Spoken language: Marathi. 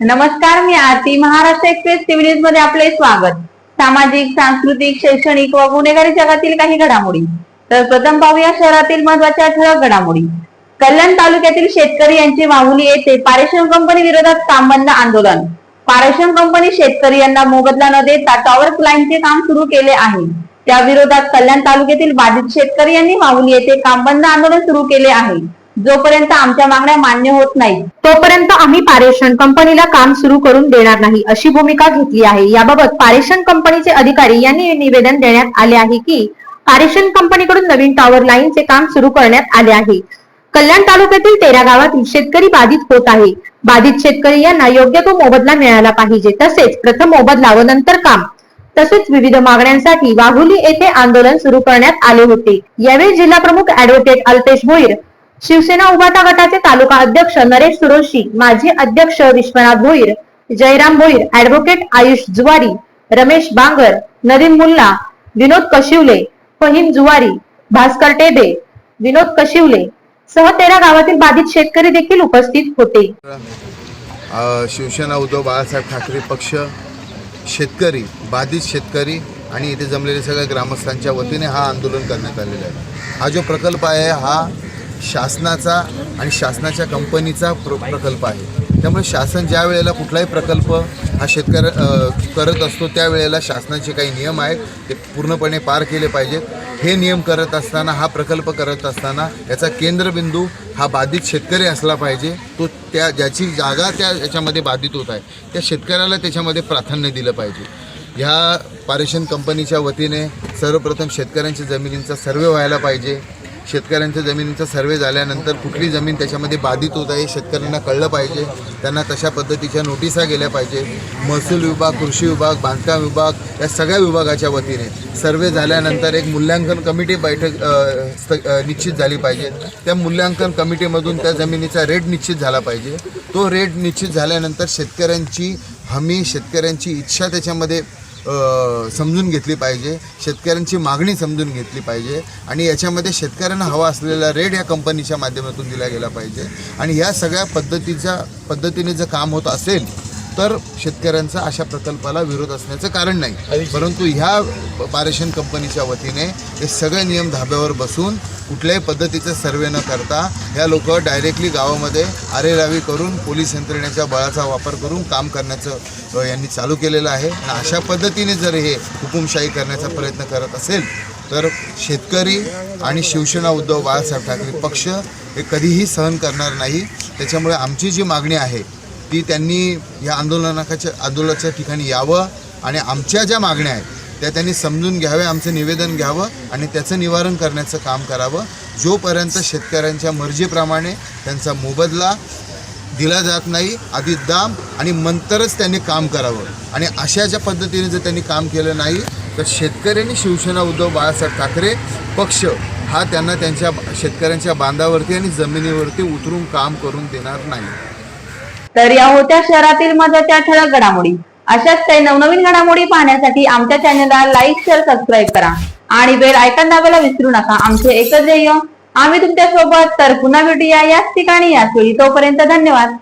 नमस्कार मी आरती महाराष्ट्र एक्सप्रेस टीव्ही न्यूजमध्ये आपले स्वागत. सामाजिक सांस्कृतिक शैक्षणिक व गुन्हेगारी जगातील काही घडामोडी. तर प्रथम पाहूया शहरातील महत्त्वाच्या ठळक घडामोडी. कल्याण तालुक्यातील शेतकरी यांची माहुली येथे पारेषण कंपनी विरोधात काम बंद आंदोलन. पारेषण कंपनी शेतकरी यांना मोबदला न देता टॉवर क्लाइंटचे काम सुरू केले आहे. त्या विरोधात कल्याण तालुक्यातील बाधित शेतकरी यांनी माहुली येथे काम बंद आंदोलन सुरू केले आहे. जोपर्यंत आमच्या मागण्या मान्य होत नाहीत तोपर्यंत आम्ही पारेषण कंपनीला काम सुरू करून देणार नाही अशी भूमिका घेतली आहे. याबाबत पारेषण कंपनीचे अधिकारी यांनी निवेदन देण्यात आले आहे की पारेषण कंपनीकडून नवीन टॉवर लाईनचे काम सुरू करण्यात आले आहे. कल्याण तालुक्यातील तेरा गावातील शेतकरी बाधित होत आहे. बाधित शेतकरी यांना योग्य तो मोबदला मिळाला पाहिजे. तसेच प्रथम मोबदला व नंतर काम. तसेच विविध मागण्यांसाठी वाघोली येथे आंदोलन सुरू करण्यात आले होते. यावेळी जिल्हा प्रमुख ऍडव्होकेट अल्पेश भोईर शिवसेना उभाटा गटाचे तालुका अध्यक्ष नरेश सुरोशी माजी अध्यक्ष विश्वनाथ भोईर जयराम भोईर ऍडव्होकेट आयुष जुवारी रमेश बांगर नदीम मुल्ला विनोद कशिवले फहीम जुवारी भास्कर टेबे विनोद कशिवले सह तेरा गावातील बाधित शेतकरी देखील उपस्थित होते. शिवसेना उद्धव बाळासाहेब ठाकरे पक्ष शेतकरी बाधित शेतकरी आणि इथे जमलेले सगळ्या ग्रामस्थांच्या वतीने हा आंदोलन करण्यात आलेलं आहे. हा जो प्रकल्प आहे हा शासनाचा आणि शासनाच्या कंपनीचा प्र प्रकल्प आहे. त्यामुळे शासन ज्या वेळेला कुठलाही प्रकल्प हा शेतकरी करत असतो त्यावेळेला शासनाचे काही नियम आहेत ते पूर्णपणे पार केले पाहिजेत हे नियम करत असताना हा प्रकल्प करत असताना याचा केंद्रबिंदू हा बाधित शेतकरी असला पाहिजे. तो त्या ज्याची जागा त्या याच्यामध्ये बाधित होत आहे त्या शेतकऱ्याला त्याच्यामध्ये प्राधान्य दिलं पाहिजे. ह्या पारेषण कंपनीच्या वतीने सर्वप्रथम शेतकऱ्यांच्या जमिनींचा सर्वे व्हायला पाहिजे. शेतकऱ्यांच्या जमिनीचा सर्वे झाल्यानंतर कुठली जमीन त्याच्यामध्ये बाधित होत आहे शेतकऱ्यांना कळलं पाहिजे. त्यांना तशा पद्धतीच्या नोटिसा गेल्या पाहिजे. महसूल विभाग कृषी विभाग बांधकाम विभाग या सगळ्या विभागाच्या वतीने सर्वे झाल्यानंतर एक मूल्यांकन कमिटी बैठक निश्चित झाली पाहिजे. त्या मूल्यांकन कमिटीमधून त्या जमिनीचा रेट निश्चित झाला पाहिजे. तो रेट निश्चित झाल्यानंतर शेतकऱ्यांची हमी शेतकऱ्यांची इच्छा त्याच्यामध्ये समजून घेतली पाहिजे शेतकऱ्यांची मागणी समजून घेतली पाहिजे आणि याच्यामध्ये शेतकऱ्यांना हवा असलेला रेट या कंपनीच्या माध्यमातून दिला गेला पाहिजे. आणि ह्या सगळ्या पद्धतीचा पद्धतीने जर काम होत असेल तर शेतकऱ्यांचा अशा प्रकल्पाला विरोध असण्याचं कारण नाही. परंतु ह्या पारेषण कंपनीच्या वतीने हे सगळे नियम धाब्यावर बसून कुठल्याही पद्धतीचा सर्वे न करता ह्या लोक डायरेक्टली गावामध्ये आरेरावी करून पोलीस यंत्रणेच्या बळाचा वापर करून काम करण्याचं यांनी चालू केलेलं आहे. आणि अशा पद्धतीने जर हे हुकुमशाही करण्याचा प्रयत्न करत असेल तर शेतकरी आणि शिवसेना उद्धव बाळासाहेब ठाकरे पक्ष हे कधीही सहन करणार नाही. त्याच्यामुळे आमची जी मागणी आहे ती त्यांनी या आंदोलनाच्या आंदोलनाच्या ठिकाणी यावं आणि आमच्या ज्या मागण्या आहेत त्या त्यांनी समजून घ्याव्या आमचं निवेदन घ्यावं आणि त्याचं निवारण करण्याचं काम करावं. जोपर्यंत शेतकऱ्यांच्या मर्जीप्रमाणे त्यांचा मोबदला दिला जात नाही आधी दाम आणि नंतरच त्यांनी काम करावं. आणि अशा ज्या पद्धतीने जर त्यांनी काम केलं नाही तर शेतकऱ्यांनी शिवसेना उद्धव बाळासाहेब ठाकरे पक्ष हा त्यांना त्यांच्या शेतकऱ्यांच्या बांधावरती आणि जमिनीवरती उतरून काम करून देणार नाही. तर या होत्या शहरातील महत्त्वाच्या ठळक घडामोडी. अशाच काही नवनवीन घडामोडी पाहण्यासाठी आमच्या चॅनलला लाईक शेअर सबस्क्राईब करा. आणि बेल आयकॉन दाबायला विसरू नका. आमचे एकच ध्येय आम्ही तुमच्यासोबत तर पुन्हा भेटूया याच ठिकाणी याच वेळी. तोपर्यंत धन्यवाद.